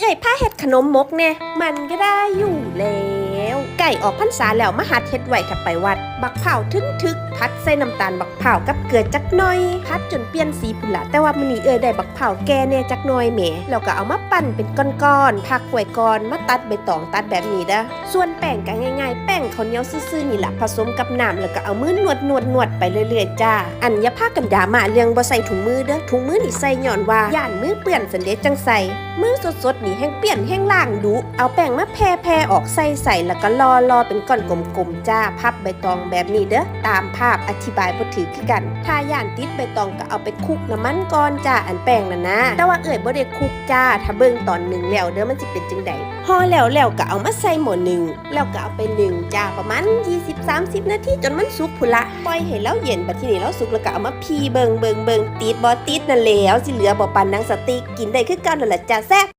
เอ่ยผ้าเห็ดขนมมกเนี่ยมันก็ได้อยู่แล้ว ไก่ออกพรรษาแล้วมาหัดเห็ดไหวกับไปวัด บักเผาทึนทึกพัดใส่น้ำตาลบักเผากับเกลือจักหน่อย พัดจนเปลี่ยนสีผุนละแต่ว่ามันนี้เอ่ยได้บักเผาแก่เนี่ยจักหน่อยแหมแล้วก็เอามาปั่นเป็นก้อนๆพักไว้ก่อนมาตัดใบตองตัดแบบนี้เด้อส่วนแป้งก็ง่ายๆ แป้งข้าวเหนียวซื่อๆนี่แหละผสมกับน้ำแล้วก็เอามือนวดนวดนวดไปเรื่อยๆจ้า อันอย่าพากันด่ามาเรื่องบ่ใส่ถุงมือเด้อถุงมือนี่ใส่หย้อนว่าย่านมือเปื้อนสันเดจังใส่มือสดๆนี่แห้งเปลี่ยนแห้งล่างดุเอาแป้งมาแพร่แพ่ออกใส่ใส่แล้วก็รอรอเป็นก้อนกลมๆจ้าพับใบตองแบบนี้เด้อตามภาพอธิบายบ่ถือคือกัน ถ้าย่านติดใบตองก็เอาไปคลุกน้ำมันก่อนจ้าอันแป้งนะนะ แต่ว่าเอ่ยบ่ได้คลุกจ้าถ้าเบิ่งตอนหนึ่งแล้วเด้อมันสิเป็นจังใดห่อแล้วแล้วก็เอามาใส่หม้อหนึ่งแล้วก็เอาไปหนึ่งจ้าประมาณ20-30 นาทีจนมันสุกพุละปล่อยให้แล้วเย็นบัดทีนี้แล้วสุกแล้วก็เอามาพีเบิงเบิงเบิงติดบ่ติดนั่นแล้วสิเหลือบ่ปานหนังสติกกินได้คือกันนั่นแหละจ้าแซ่บ